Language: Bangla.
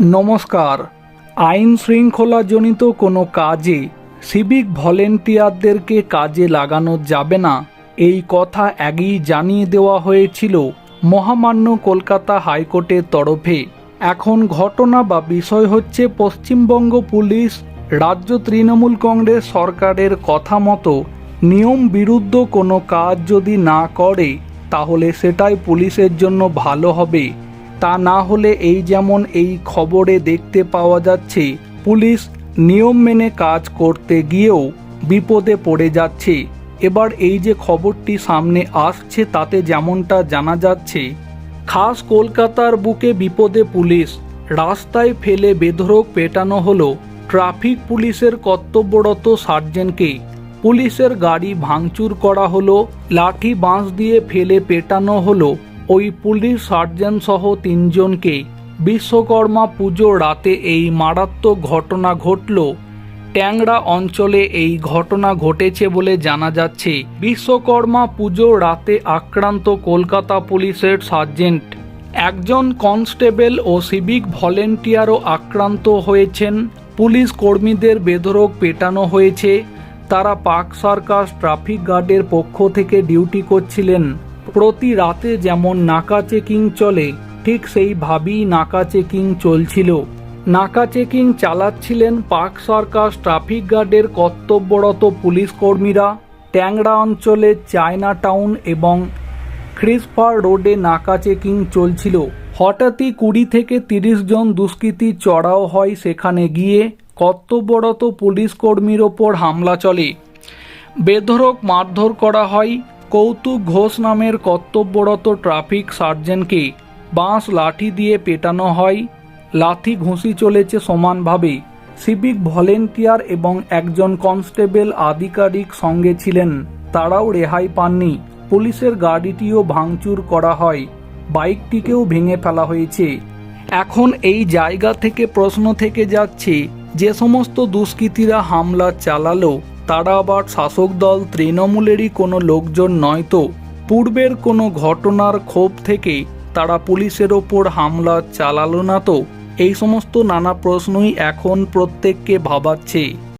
নমস্কার। আইন শৃঙ্খলাজনিত কোনো কাজে সিভিক ভলেন্টিয়ারদেরকে কাজে লাগানো যাবে না। এই কথা আগেই জানিয়ে দেওয়া হয়েছিল মহামান্য কলকাতা হাইকোর্টের তরফে। এখন ঘটনা বা বিষয় হচ্ছে পশ্চিমবঙ্গ পুলিশ, রাজ্য তৃণমূল কংগ্রেস সরকারের কথা মতো নিয়ম বিরুদ্ধ কোনো কাজ যদি না করে, তাহলে সেটাই পুলিশের জন্য ভালো হবে। তা না হলে এই যেমন এই খবরে দেখতে পাওয়া যাচ্ছে, পুলিশ নিয়ম মেনে কাজ করতে গিয়েও বিপদে পড়ে যাচ্ছে। এবার এই যে খবরটি সামনে আসছে, তাতে যেমনটা জানা যাচ্ছে, খাস কলকাতার বুকে বিপদে পুলিশ। রাস্তায় ফেলে বেধরক পেটানো হলো ট্রাফিক পুলিশের কর্তব্যরত সার্জেন্টকে পুলিশের গাড়ি ভাঙচুর করা হলো, লাঠি বাঁশ দিয়ে ফেলে পেটানো হলো ওই পুলিশ সার্জেন্ট সহ তিনজনকে বিশ্বকর্মা পুজো রাতে এই মারাত্মক ঘটনা ঘটল। ট্যাংরা অঞ্চলে এই ঘটনা ঘটেছে বলে জানা যাচ্ছে। বিশ্বকর্মা পুজো রাতে আক্রান্ত কলকাতা পুলিশের সার্জেন্ট। একজন কনস্টেবল ও সিভিক ভলেন্টিয়ারও আক্রান্ত হয়েছেন। পুলিশ কর্মীদের বেধরক পেটানো হয়েছে। তারা পাক সার্কাস ট্রাফিক গার্ডের পক্ষ থেকে ডিউটি করছিলেন। প্রতি রাতে যেমন নাকা চেকিং চলে, ঠিক সেইভাবেই নাকা চেকিং চলছিল। নাকা চেকিং চালাচ্ছিলেন পাক সরকার ট্রাফিক গার্ডের কর্তব্যরত পুলিশ কর্মীরা। ট্যাংরা অঞ্চলে চায়না টাউন এবং খ্রিসফার রোডে নাকা চেকিং চলছিল। হঠাৎই কুড়ি থেকে তিরিশ জন দুষ্কৃতী চড়াও হয় সেখানে গিয়ে কর্তব্যরত পুলিশ কর্মীর ওপর হামলা চলে। বেধরক মারধর করা হয়। কৌতুক ঘোষ নামের কর্তব্যরত ট্রাফিক সার্জেন্টকে বাঁশ লাঠি দিয়ে পেটানো হয়। লাথি ঘুষি চলেছে সমানভাবে। সিভিক ভলেন্টিয়ার এবং একজন কনস্টেবল আধিকারিক সঙ্গে ছিলেন। তারাও রেহাই পাননি। পুলিশের গাড়িটিও ভাঙচুর করা হয়। বাইকটিকেও ভেঙে ফেলা হয়েছে। এখন এই জায়গা থেকে প্রশ্ন থেকে যাচ্ছে, যে সমস্ত দুষ্কৃতীরা হামলা চালালো তারা আবার শাসক দল তৃণমূলেরই কোনো লোকজন নয় তো। পূর্বের কোনো ঘটনার ক্ষোভ থেকে তারা পুলিশের ওপর হামলা চালালো না তো। এই সমস্ত নানা প্রশ্নই এখন প্রত্যেককে ভাবাচ্ছে।